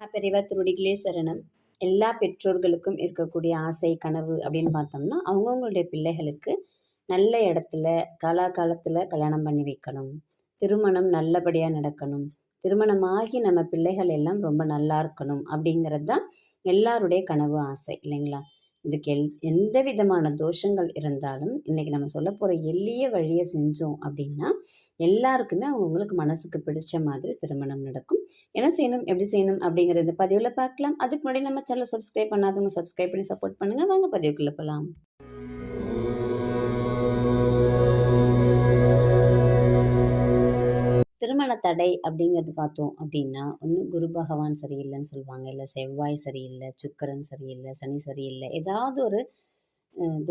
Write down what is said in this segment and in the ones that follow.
பெரியவா திருவடிகளே சரணம். எல்லா பெற்றோர்களுக்கும் இருக்கக்கூடிய ஆசை கனவு அப்படின்னு பார்த்தோம்னா அவங்கவுங்களுடைய பிள்ளைகளுக்கு நல்ல இடத்துல காலாகாலத்தில் கல்யாணம் பண்ணி வைக்கணும். திருமணம் நல்லபடியாக நடக்கணும். திருமணமாகி நம்ம பிள்ளைகள் எல்லாம் ரொம்ப நல்லா இருக்கணும் அப்படிங்கிறது தான் எல்லாருடைய கனவு ஆசை இல்லைங்களா? இதுக்கு எல் எந்த விதமான தோஷங்கள் இருந்தாலும் இன்றைக்கி நம்ம சொல்ல போகிற எளிய வழியை செஞ்சோம் அப்படின்னா எல்லாருக்குமே அவங்கவுங்களுக்கு மனசுக்கு பிடிச்ச மாதிரி திருமணம் நடக்கும். என்ன செய்யணும்? எப்படி செய்யணும்? அப்படிங்கிறத இந்த பதிவில் பார்க்கலாம். அதுக்கு முன்னாடி நம்ம சேனலை சப்ஸ்கிரைப் பண்ணாதவங்க சப்ஸ்கிரைப் பண்ணி சப்போர்ட் பண்ணுங்கள் வாங்க பதிவுக்குள்ளே போகலாம் தடை அப்படிங்கிறது பார்த்தோம் அப்படின்னா ஒன்று குரு பகவான் சரியில்லைன்னு சொல்லுவாங்க. இல்லை செவ்வாய் சரியில்லை சுக்கரன் சரியில்லை சனி சரியில்லை. ஏதாவது ஒரு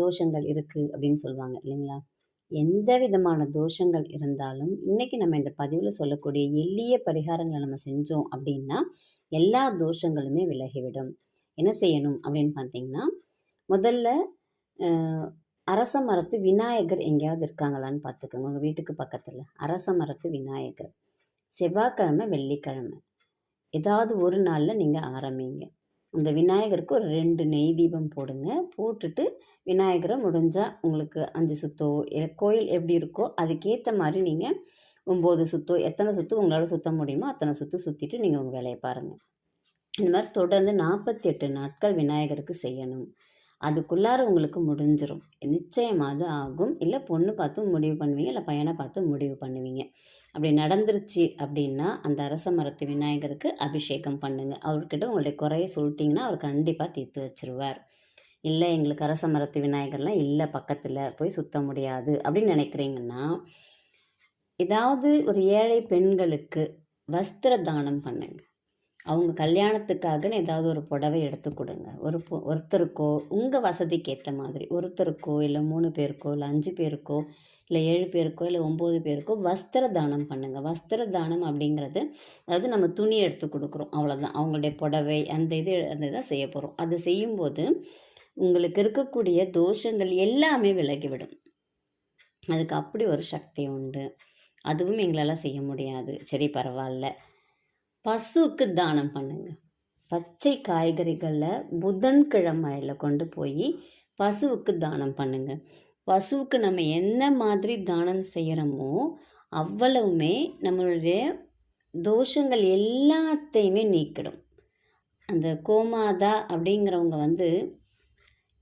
தோஷங்கள் இருக்குது அப்படின்னு சொல்லுவாங்க இல்லைங்களா? எந்த விதமான தோஷங்கள் இருந்தாலும் இன்றைக்கி நம்ம இந்த பதிவில் சொல்லக்கூடிய எளிய பரிகாரங்களை நம்ம செஞ்சோம் அப்படின்னா எல்லா தோஷங்களுமே விலகிவிடும். என்ன செய்யணும் அப்படின்னு பார்த்தீங்கன்னா முதல்ல அரச மரத்து விநாயகர் எங்கேயாவது இருக்காங்களான்னு பார்த்துக்கோங்க. உங்கள் வீட்டுக்கு பக்கத்தில். அரச மரத்து விநாயகர். செவ்வாய்க்கிழமை வெள்ளிக்கிழமை. ஏதாவது ஒரு நாளில் நீங்கள் ஆரம்பிங்க. அந்த விநாயகருக்கு ஒரு ரெண்டு நெய் தீபம் போடுங்க. போட்டுட்டு விநாயகரை முடிஞ்சால் உங்களுக்கு அஞ்சு சுத்தோ கோயில் எப்படி இருக்கோ அதுக்கேற்ற மாதிரி நீங்கள் ஒம்பது சுத்தோ எத்தனை சுற்று உங்களால் சுற்ற முடியுமோ அத்தனை சுற்று சுற்றிட்டு நீங்கள் உங்கள் வேலையை பாருங்கள் இந்த மாதிரி தொடர்ந்து நாற்பத்தி எட்டு நாட்கள் விநாயகருக்கு செய்யணும். அதுக்குள்ளார உங்களுக்கு முடிஞ்சிடும் நிச்சயமாக அது ஆகும். இல்லை பொண்ணு பார்த்து முடிவு பண்ணுவீங்க இல்லை பையனை பார்த்து முடிவு பண்ணுவீங்க. அப்படி நடந்துருச்சு அப்படின்னா அந்த அரச மரத்து விநாயகருக்கு அபிஷேகம் பண்ணுங்கள் அவர்கிட்ட உங்களுடைய குறைய சொல்லிட்டிங்கன்னா அவர் கண்டிப்பாக தீர்த்து வச்சுருவார். இல்லை எங்களுக்கு அரச மரத்து விநாயகர்லாம் இல்லை பக்கத்தில் போய் சுத்த முடியாது அப்படின்னு நினைக்கிறீங்கன்னா ஏதாவது ஒரு ஏழை பெண்களுக்கு வஸ்திர தானம் பண்ணுங்கள் அவங்க கல்யாணத்துக்காகன்னு ஏதாவது ஒரு புடவை எடுத்து கொடுங்க. ஒரு ஒருத்தருக்கோ உங்கள் வசதிக்கு ஏற்ற மாதிரி ஒருத்தருக்கோ இல்லை மூணு பேருக்கோ இல்லை அஞ்சு பேருக்கோ இல்லை ஏழு பேருக்கோ இல்லை ஒம்பது பேருக்கோ வஸ்திர தானம் பண்ணுங்கள் வஸ்திர தானம் அப்படிங்கிறது அதாவது நம்ம துணி எடுத்து கொடுக்குறோம். அவ்வளோதான் அவங்களுடைய புடவை அந்த இது அந்த இதை செய்ய போகிறோம் அது செய்யும்போது உங்களுக்கு இருக்கக்கூடிய தோஷங்கள் எல்லாமே விலகிவிடும். அதுக்கு அப்படி ஒரு சக்தி உண்டு. அதுவும் எங்களால் செய்ய முடியாது. சரி பரவாயில்ல. பசுவுக்கு தானம் பண்ணுங்க. பச்சை காய்கறிகளை புதன்கிழமையில் கொண்டு போய் பசுவுக்கு தானம் பண்ணுங்க. பசுவுக்கு நம்ம என்ன மாதிரி தானம் செய்கிறோமோ அவ்வளவுமே நம்மளுடைய தோஷங்கள் எல்லாத்தையுமே நீக்கிடும். அந்த கோமாதா அப்படிங்கிறவங்க வந்து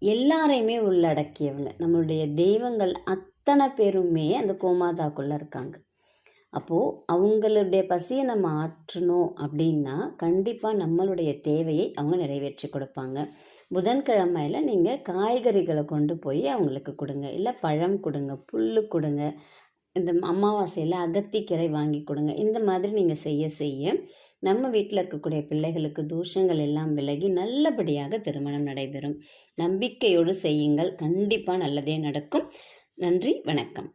எல்லாரையுமே உள்ளடக்கியவங்க. நம்மளுடைய தெய்வங்கள் அத்தனை பேருமே அந்த கோமாதாக்குள்ளே இருக்காங்க. அப்போது அவங்களுடைய பசியை நம்ம ஆற்றணும் அப்படின்னா கண்டிப்பாக நம்மளுடைய தேவையை அவங்க நிறைவேற்றி கொடுப்பாங்க. புதன்கிழமையில் நீங்கள் காய்கறிகளை கொண்டு போய் அவங்களுக்கு கொடுங்க. இல்லை பழம் கொடுங்க புல் கொடுங்க இந்த அமாவாசையில் அகத்திக்கீரை வாங்கி கொடுங்க. இந்த மாதிரி நீங்கள் செய்ய செய்ய நம்ம வீட்டில் இருக்கக்கூடிய பிள்ளைகளுக்கு தூஷங்கள் எல்லாம் விலகி நல்லபடியாக திருமணம் நடைபெறும். நம்பிக்கையோடு செய்யுங்கள். கண்டிப்பாக நல்லதே நடக்கும். நன்றி வணக்கம்.